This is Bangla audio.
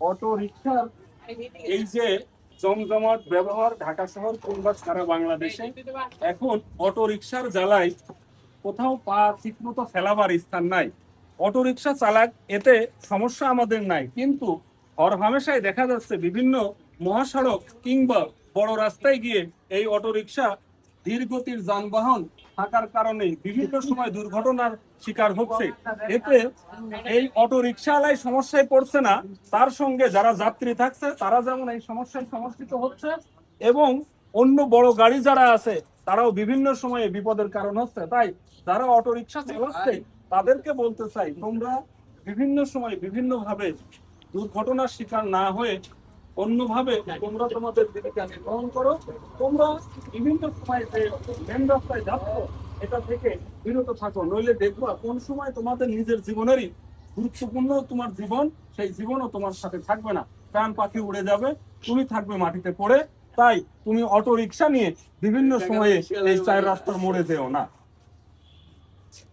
অটো রিক্সার এই যে জমজমাট ব্যবহার ঢাকা শহর কিংবা সারা বাংলাদেশে। এখন অটো রিক্সার জ্বালায় কোথাও পা ঠিকমতো ফেলাবার স্থান নাই। অটো রিক্সা চালাক, এতে সমস্যা আমাদের নাই। কিন্তু হর হামেশাই দেখা যাচ্ছে বিভিন্ন মহাসড়ক কিংবা বড় রাস্তায় গিয়ে এই অটো রিক্সা ধীর গতির যানবাহন থাকার কারণে বিভিন্ন সময় দুর্ঘটনার শিকার হচ্ছে। এতে এই অটো রিক্সাওয়ালাই সমস্যায় পড়ছে না, তার সঙ্গে যারা যাত্রী থাকছে, তারা যেমন এই সমস্যায় সমর্থিত হচ্ছে এবং অন্য বড় গাড়ি যারা আছে, তারাও বিভিন্ন সময়ে বিপদের কারণ হচ্ছে। তাই যারা অটো রিক্সা চালাচ্ছে, তাদেরকে বলতে চাই, তোমরা বিভিন্ন সময় বিভিন্ন ভাবে দুর্ঘটনার শিকার না হয়ে অন্যভাবে তোমরা তোমাদের জীবিকা নির্বাহন করো। তোমরা বিভিন্ন সময় যে মেন রাস্তায় যাচ্ছ এটা থেকে বিরত থাকো। নইলে দেখবা কোন সময় তোমাদের নিজের জীবনেরই গুরুত্বপূর্ণ তোমার জীবন সেই জীবনও তোমার সাথে থাকবে না। প্রাণ পাখি উড়ে যাবে তুমি থাকবে মাটিতে পড়ে। তাই তুমি অটো রিক্সা নিয়ে বিভিন্ন সময়ে এই চার রাস্তার মোড়ে যেও না।